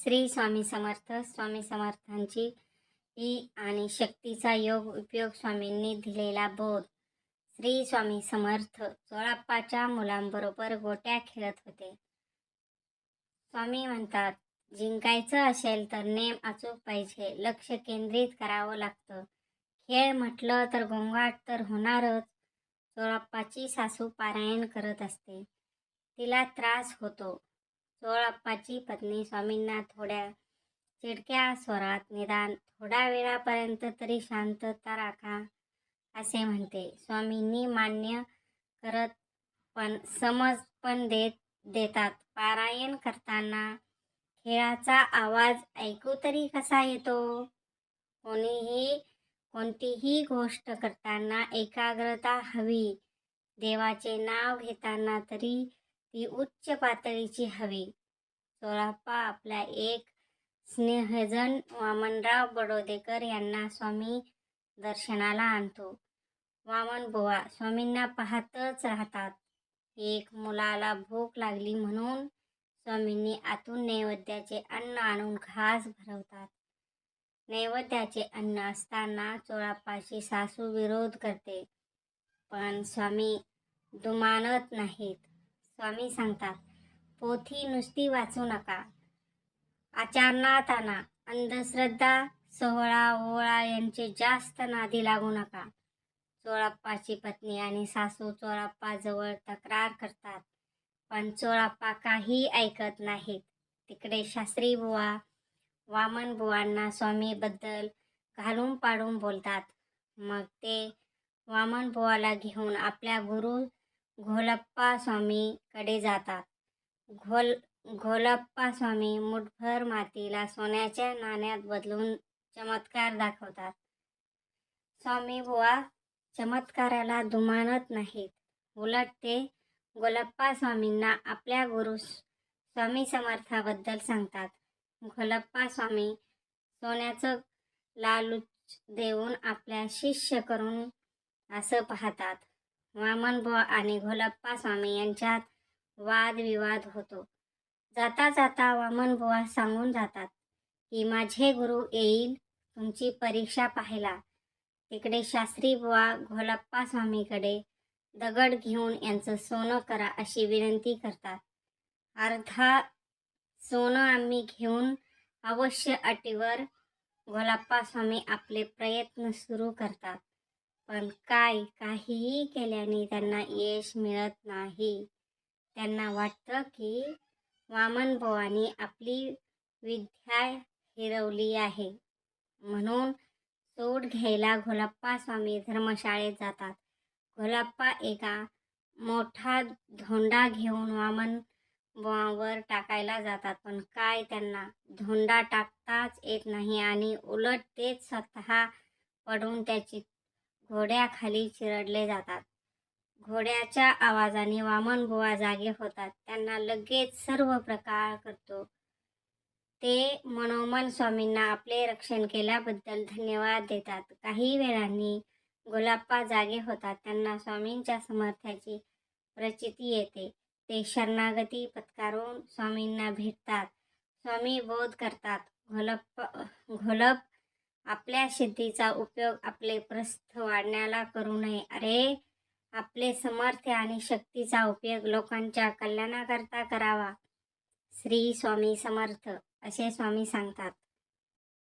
Shri Swami Samarth Swami समर्थांची E आणि शक्तीचा योग उपयोग स्वामींनी दिलेला बोध. श्री स्वामी समर्थ चोळाप्पाच्या मुलांबरोबर गोट्या खेळत होते. स्वामी म्हणतात जिंकायचं असेल तर नेम अचूक पाहिजे लक्ष केंद्रित करावं लागतं. खेळ म्हटलं तर गोंगाट तर होणारच. चोळाप्पाची सासू पारायण करत असते. तिला त्रास होतो. चोळाप्पाची पत्नी स्वामींना थोड्या चिडक्या स्वरात निदान थोड्या वेळापर्यंत तरी शांतता राखा असे म्हणते. स्वामींनी मान्य करत पण समज पण देत देतात. पारायण करताना खेळाचा आवाज ऐकू तरी कसा येतो? कोणीही कोणतीही गोष्ट करताना एकाग्रता हवी. देवाचे नाव घेताना तरी ती उच्च पातळीची हवी. सोळाप्पा आपला एक स्नेहजन वामनराव बडोदेकर यांना स्वामी दर्शनाला आणतो. वामन बुवा स्वामींना पाहतच राहतात. एक मुलाला भूक लागली म्हणून स्वामींनी आतून नैवेद्याचे अन्न आणून घास भरवतात. नैवेद्याचे अन्न असताना चोळाप्पाची सासू विरोध करते. पण स्वामी दुमानत नाहीत. स्वामी सांगतात पोथी नुसती वाचू नका. आचारणाताना आणा अंधश्रद्धा सोहळा ओवळा यांचे जास्त नादी लागू नका. चोळाप्पाची पत्नी आणि सासू चोळाप्पाजवळ तक्रार करतात पण चोळाप्पा काही ऐकत नाहीत. तिकडे शास्त्री बुवा वामन बुवांना स्वामीबद्दल घालून पाडून बोलतात. मग ते वामन बुवाला घेऊन आपल्या गुरु घोलप्पा स्वामीकडे जातात. घोल घोलप्पा स्वामी मुठभर मातीला सोन्याच्या नाण्यात बदलून चमत्कार दाखवतात. स्वामी बुवा चमत्काराला दुमानत नाहीत. उलट ते गोलप्पा स्वामींना आपल्या गुरु स्वामी समर्थाबद्दल सांगतात. घोलप्पा स्वामी सोन्याचं लालूच देऊन आपल्या शिष्य करून असं पाहतात. वामन बुवा आणि घोलप्पा स्वामी यांच्यात वादविवाद होतो. जाता जाता वामन बुवा सांगून जातात की माझे गुरु येईल तुमची परीक्षा पाहायला. तिकडे शास्त्री बुवा घोलप्पा स्वामीकडे दगड घेऊन यांचं सोनं करा अशी विनंती करतात. अर्धा सोनं आम्ही घेऊन अवश्य अटीवर घोलप्पा स्वामी आपले प्रयत्न सुरू करतात. पण काय काहीही केल्याने त्यांना यश मिळत नाही. त्यांना वाटतं की वामन बुवानी आपली विद्या हिरवली आहे. म्हणून सोड घ्यायला घोलप्पा स्वामी धर्मशाळेत जातात. घोलाप्पा एका मोठा धोंडा घेऊन वामन वर टाकायला जातात. पण काय त्यांना धोंडा टाकताच येत नाही आणि उलट तेच स्वतः पडून त्याची घोड्याखाली चिरडले जातात. घोड्याच्या आवाजाने वामन बुवा जागे होतात. त्यांना लगेच सर्व प्रकार करतो. ते मनोमन स्वामींना आपले रक्षण केल्याबद्दल धन्यवाद देतात. काही वेळांनी गोलाप्पा जागे होतात. त्यांना स्वामींच्या समर्थाची प्रचिती येते. ते शरणागती पत्कारून स्वामींना भेटतात. स्वामी बोध करतात. घोलप्पा घोलप आपल्या सिद्धीचा उपयोग आपले प्रस्थ वाढण्याला करू नये. अरे आपले समर्थ्य आणि शक्तीचा उपयोग लोकांच्या कल्याणाकरता करावा. श्री स्वामी समर्थ असे स्वामी सांगतात.